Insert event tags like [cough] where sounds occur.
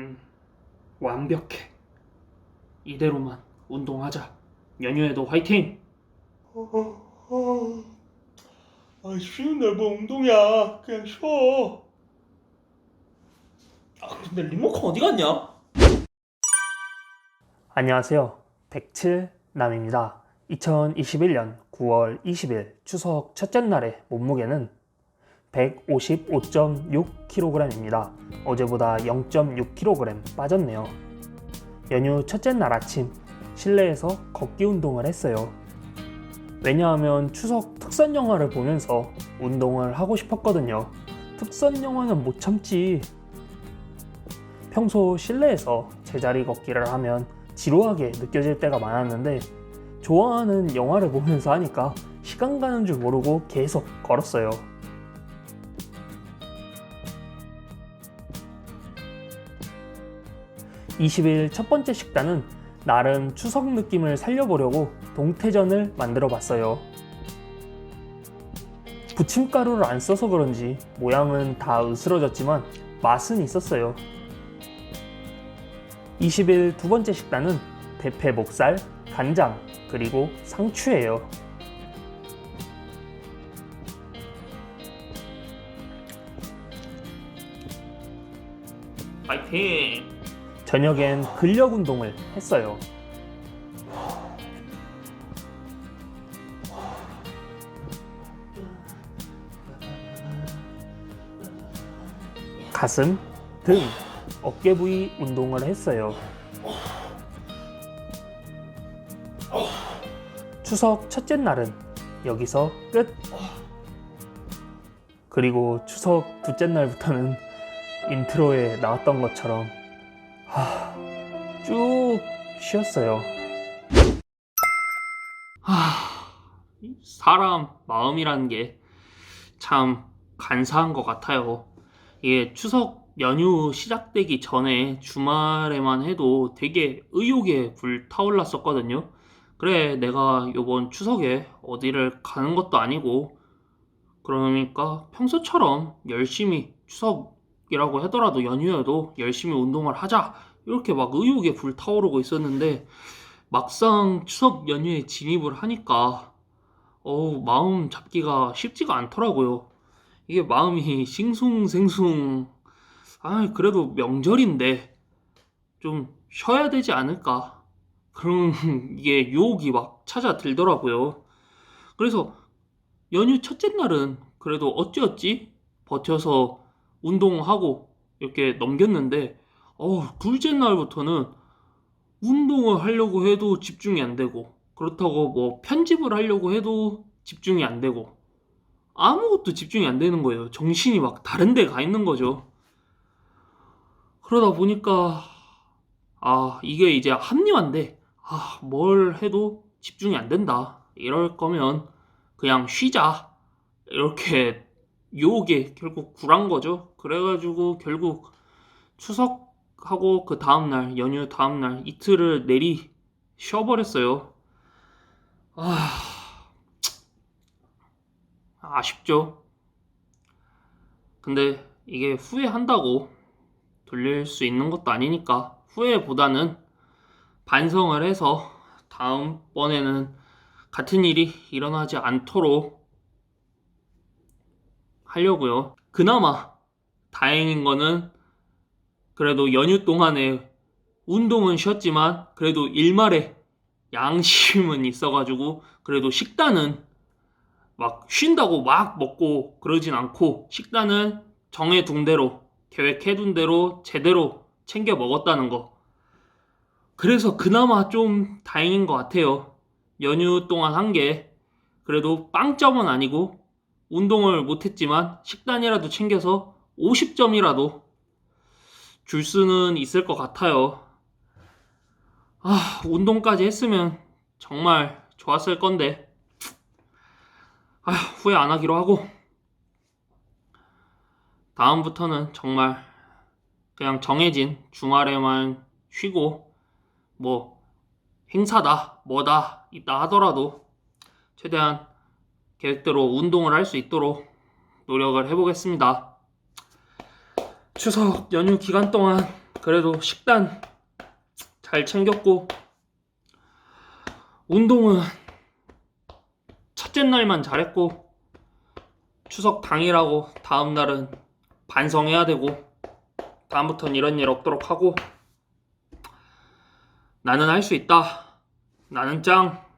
음, 완벽해. 이대로만 운동하자. 연휴에도 화이팅! 아, 쉬운데 뭐 운동이야. 그냥 쉬어. 아, 근데 리모컨 어디 갔냐? 안녕하세요. 107 남입니다. 2021년 9월 20일 추석 첫째 날의 몸무게는 155.6kg입니다. 어제보다 0.6kg 빠졌네요. 연휴 첫째 날 아침 실내에서 걷기 운동을 했어요. 왜냐하면 추석 특선 영화를 보면서 운동을 하고 싶었거든요. 특선 영화는 못 참지. 평소 실내에서 제자리 걷기를 하면 지루하게 느껴질 때가 많았는데 좋아하는 영화를 보면서 하니까 시간 가는 줄 모르고 계속 걸었어요. (20일) 첫 번째 식단은 나름 추석 느낌을 살려보려고 동태전을 만들어 봤어요. 부침가루를 안 써서 그런지 모양은 다 으스러졌지만 맛은 있었어요. 20일 두 번째 식단은 대패 목살, 간장, 그리고 상추예요. 파이팅! 저녁엔 근력 운동을 했어요. 가슴, 등, 어깨 부위 운동을 했어요. 추석 첫째 날은 여기서 끝. 그리고 추석 둘째 날부터는 인트로에 나왔던 것처럼 하, 쭉 쉬었어요. 하, 이 사람 마음이라는 게 참 간사한 것 같아요. 이게 추석 연휴 시작되기 전에 주말에만 해도 되게 의욕에 불타올랐었거든요. 그래, 내가 요번 추석에 어디를 가는 것도 아니고, 그러니까 평소처럼 열심히 추석 이라고 하더라도 연휴여도 열심히 운동을 하자. 이렇게 막 의욕에 불타오르고 있었는데, 막상 추석 연휴에 진입을 하니까, 어우, 마음 잡기가 쉽지가 않더라고요. 이게 마음이 싱숭생숭, 아, 그래도 명절인데, 좀 쉬어야 되지 않을까. 그런 이게 유혹이 막 찾아 들더라고요. 그래서 연휴 첫째 날은 그래도 어찌어찌 버텨서 운동하고 이렇게 넘겼는데, 어, 둘째 날부터는 운동을 하려고 해도 집중이 안 되고, 그렇다고 뭐 편집을 하려고 해도 집중이 안 되고, 아무것도 집중이 안 되는 거예요. 정신이 막 다른 데 가 있는 거죠. 그러다 보니까, 아, 이게 이제 합리화인데, 아, 뭘 해도 집중이 안 된다. 이럴 거면 그냥 쉬자. 이렇게 유혹에 결국 굴한 거죠. 그래가지고 결국 추석하고 그 다음날, 연휴 다음날 이틀을 내리 쉬어버렸어요. 아, 아쉽죠. 근데 이게 후회한다고 돌릴 수 있는 것도 아니니까 후회보다는 반성을 해서 다음번에는 같은 일이 일어나지 않도록 하려고요. 그나마 다행인 거는 그래도 연휴 동안에 운동은 쉬었지만 그래도 일말에 양심은 [laughs] 있어가지고 그래도 식단은 막 쉰다고 막 먹고 그러진 않고 식단은 정해둔 대로 계획해둔 대로 제대로 챙겨 먹었다는 거. 그래서 그나마 좀 다행인 것 같아요. 연휴 동안 한 게 그래도 빵점은 아니고 운동을 못했지만 식단이라도 챙겨서 50점이라도 줄 수는 있을 것 같아요. 아, 운동까지 했으면 정말 좋았을 건데. 아, 후회 안 하기로 하고. 다음부터는 정말 그냥 정해진 주말에만 쉬고, 뭐, 행사다, 뭐다, 있다 하더라도 최대한 계획대로 운동을 할 수 있도록 노력을 해보겠습니다. 추석 연휴 기간 동안 그래도 식단 잘 챙겼고 운동은 첫째 날만 잘했고 추석 당일하고 다음 날은 반성해야 되고 다음부턴 이런 일 없도록 하고 나는 할 수 있다. 나는 짱.